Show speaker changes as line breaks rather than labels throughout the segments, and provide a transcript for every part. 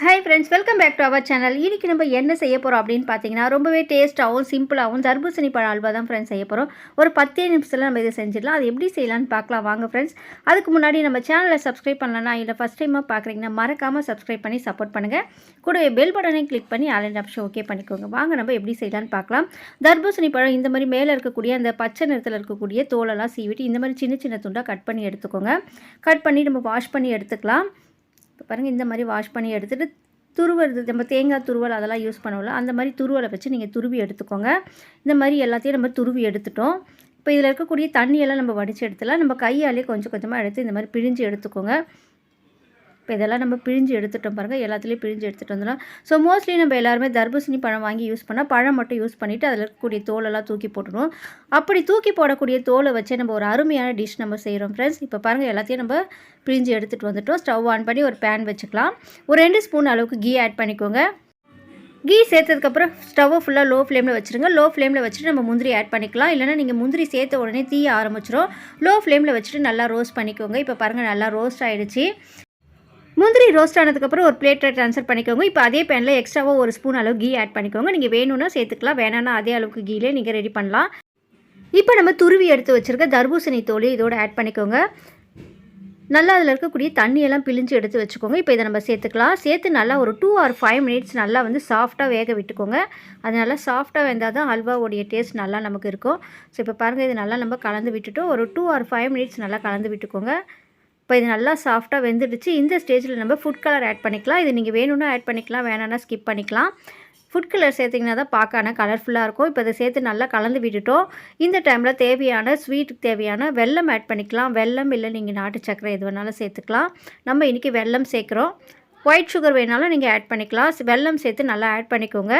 Hi friends welcome back to our channel இன்றைக்கி நம்ம என்ன செய்ய போகிறோம் அப்படின்னு பார்த்தீங்கன்னா ரொம்பவே டேஸ்ட்டாகவும் சிம்பிளாகவும் தர்பூசணி பழ அல்வா தான் ஃப்ரெண்ட்ஸ் செய்ய போகிறோம் ஒரு பத்தே நிமிஷத்தில் நம்ம இதை செஞ்சிடலாம். அது எப்படி செய்யலாம்னு பார்க்கலாம். வாங்க ஃப்ரெண்ட்ஸ் அதுக்கு முன்னாடி நம்ம சேனலை சப்ஸ்கிரைப் பண்ணலன்னா இல்லை ஃபஸ்ட் டைமாக பார்க்குறீங்கன்னா மறக்காமல் சப்ஸ்கிரைப் பண்ணி சப்போர்ட் பண்ணுங்கள் கூடவே பெல் பட்டனை கிளிக் பண்ணி ஆல் ஆப்ஷன் ஓகே பண்ணிக்கோங்க. வாங்க நம்ம எப்படி செய்யலாம்னு பார்க்கலாம். தர்பூசணி பழம் இந்த மாதிரி மேலே இருக்கக்கூடிய அந்த பச்சை நிறத்தில் இருக்கக்கூடிய தோலெல்லாம் சீவிட்டு இந்த மாதிரி சின்ன சின்ன துண்டாக கட் பண்ணி எடுத்துக்கோங்க. கட் பண்ணி நம்ம வாஷ் பண்ணி எடுத்துக்கலாம். இப்போ பாருங்கள் இந்த மாதிரி வாஷ் பண்ணி எடுத்துகிட்டு துருவது நம்ம தேங்காய் துருவல் அதெல்லாம் யூஸ் பண்ணுவோம்ல அந்த மாதிரி துருவலை வச்சு நீங்கள் துருவி எடுத்துக்கோங்க. இந்த மாதிரி எல்லாத்தையும் நம்ம துருவி எடுத்துட்டோம். இப்போ இதில் இருக்கக்கூடிய தண்ணியெல்லாம் நம்ம வடித்து எடுத்துலாம் நம்ம கையாலே கொஞ்சம் கொஞ்சமாக எடுத்து இந்த மாதிரி பிழிஞ்சு எடுத்துக்கோங்க. இப்போ இதெல்லாம் நம்ம பிழிஞ்சு எடுத்துட்டோம் பாருங்கள் எல்லாத்துலேயும் பிழிஞ்சு எடுத்துகிட்டு வந்துடலாம். ஸோ மோஸ்ட்லி நம்ம எல்லாருமே தர்பூசணி பழம் வாங்கி யூஸ் பண்ணால் பழம் மட்டும் யூஸ் பண்ணிவிட்டு அதில் இருக்கக்கூடிய தோலெல்லாம் தூக்கி போட்டுருவோம் அப்படி தூக்கி போடக்கூடிய தோலை வச்சு நம்ம ஒரு அருமையான டிஷ் நம்ம செய்கிறோம் ஃப்ரெண்ட்ஸ் இப்போ பாருங்கள் எல்லாத்தையும் நம்ம பிழிஞ்சு எடுத்துகிட்டு வந்துட்டோம். ஸ்டவ் ஆன் பண்ணி ஒரு பேன் வச்சுக்கலாம். ஒரு ரெண்டு ஸ்பூன் அளவுக்கு கீ ஆட் பண்ணிக்கோங்க. கீ சேர்த்ததுக்கப்புறம் ஸ்டவ்வை ஃபுல்லாக லோ ஃப்ளேமில் வச்சுருங்க லோ ஃப்ளேமில் வச்சுட்டு நம்ம முந்திரி ஆட் பண்ணிக்கலாம். இல்லைனா நீங்கள் முந்திரி சேர்த்த உடனே தீய ஆரம்பிச்சிடும் லோ ஃப்ளேமில் வச்சுட்டு நல்லா ரோஸ்ட் பண்ணிக்கோங்க. இப்போ பாருங்கள் நல்லா ரோஸ்ட் ஆகிடுச்சு முந்திரி ரோஸ்ட் ஆனதுக்கப்புறம் ஒரு பிளேட்டில் ட்ரான்ஸ்ஃபர் பண்ணிக்கோங்க. இப்போ அதே பேனில் எக்ஸ்ட்ராவாக ஒரு ஸ்பூன் அளவு கீ ஆட் பண்ணிக்கோங்க. நீங்கள் வேணும்னா சேர்த்துக்கலாம். வேணான்னா அதே அளவுக்கு கீலே நீங்கள் ரெடி பண்ணலாம். இப்போ நம்ம துருவி எடுத்து வச்சுருக்க தர்பூசணி தோல் இதோட ஆட் பண்ணிக்கோங்க. நல்லா அதில் இருக்கக்கூடிய தண்ணியெல்லாம் பிழிஞ்சு எடுத்து வச்சுக்கோங்க. இப்போ இதை நம்ம சேர்த்துக்கலாம். சேர்த்து நல்லா ஒரு டூ ஆர் ஃபைவ் மினிட்ஸ் நல்லா வந்து சாஃப்டாக வேக விட்டுக்கோங்க. அது நல்லா சாஃப்டாக வெந்தால் தான் அல்வாவுடைய டேஸ்ட் நல்லா நமக்கு இருக்கும். ஸோ இப்போ பாருங்கள் இது நல்லா நம்ம கலந்து விட்டுட்டோம். ஒரு டூ ஆர் ஃபைவ் மினிட்ஸ் நல்லா கலந்து விட்டுக்கோங்க. இப்போ இது நல்லா சாஃப்டாக வெந்துடுச்சு. இந்த ஸ்டேஜில் நம்ம ஃபுட் கலர் ஆட் பண்ணிக்கலாம். இது நீங்கள் வேணும்னா ஆட் பண்ணிக்கலாம் வேணான்னா ஸ்கிப் பண்ணிக்கலாம். ஃபுட் கலர் சேர்த்திங்கன்னா தான் பார்க்க கலர்ஃபுல்லாக இருக்கும். இப்போ இதை சேர்த்து நல்லா கலந்து விட்டுட்டோம். இந்த டைமில் தேவையான ஸ்வீட்டுக்கு தேவையான வெல்லம் ஆட் பண்ணிக்கலாம். வெல்லம் இல்லை நீங்கள் நாட்டு சக்கரை எது வேணாலும் சேர்த்துக்கலாம். நம்ம இன்றைக்கி வெல்லம் சேர்க்குறோம். ஒயிட் சுகர் வேணாலும் நீங்கள் ஆட் பண்ணிக்கலாம். வெல்லம் சேர்த்து நல்லா ஆட் பண்ணிக்கோங்க.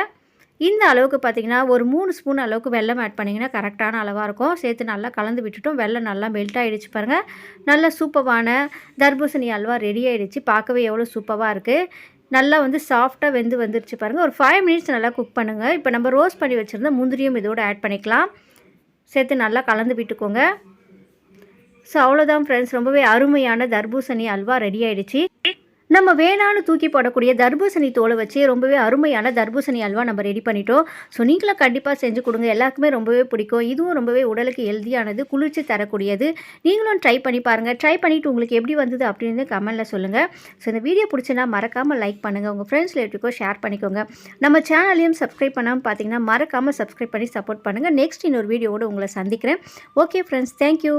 இந்த அளவுக்கு பார்த்திங்கன்னா ஒரு மூணு ஸ்பூன் அளவுக்கு வெள்ளம் ஆட் பண்ணிங்கன்னா கரெக்டான அளவாக இருக்கும். சேர்த்து நல்லா கலந்து விட்டுட்டோம். வெள்ளம் நல்லா மெல்ட் ஆகிடுச்சு பாருங்கள் நல்ல சூப்பரான தர்பூசணி அல்வா ரெடி ஆகிடுச்சு பார்க்கவே எவ்வளோ சூப்பராக இருக்குது நல்லா வந்து சாஃப்டாக வெந்து வந்துருச்சு பாருங்கள் ஒரு ஃபைவ் மினிட்ஸ் நல்லா குக் பண்ணுங்கள் இப்போ நம்ம ரோஸ்ட் பண்ணி வச்சுருந்த முந்திரியும் இதோடு ஆட் பண்ணிக்கலாம். சேர்த்து நல்லா கலந்து விட்டுக்கோங்க. ஸோ அவ்வளோதான் ஃப்ரெண்ட்ஸ் ரொம்பவே அருமையான தர்பூசணி அல்வா ரெடி ஆகிடுச்சு நம்ம வேணான்னு தூக்கி போடக்கூடிய தர்பூசணி தோலை வச்சு ரொம்பவே அருமையான தர்பூசணி அல்வா நம்ம ரெடி பண்ணிட்டோம். ஸோ நீங்களும் கண்டிப்பாக செஞ்சு கொடுங்க. எல்லாருக்குமே ரொம்பவே பிடிக்கும். இதுவும் ரொம்பவே உடலுக்கு ஹெல்த்தியானது குளிர்ச்சி தரக்கூடியது. நீங்களும் ட்ரை பண்ணி பாருங்கள் ட்ரை பண்ணிவிட்டு உங்களுக்கு எப்படி வந்தது அப்படின்னு கமெண்ட்டில் சொல்லுங்கள் ஸோ இந்த வீடியோ பிடிச்சினா மறக்காமல் லைக் பண்ணுங்கள் உங்கள் ஃப்ரெண்ட்ஸ் ரிலேட்டிவ்க்கும் ஷேர் பண்ணிக்கோங்க. நம்ம சேனலையும் சப்ஸ்கிரைப் பண்ணாமல் பார்த்தீங்கன்னா மறக்காமல் சப்ஸ்கிரைப் பண்ணி சப்போர்ட் பண்ணுங்கள் நெக்ஸ்ட் இன்னொரு வீடியோவோடு உங்களை சந்திக்கிறேன். Okay friends thank you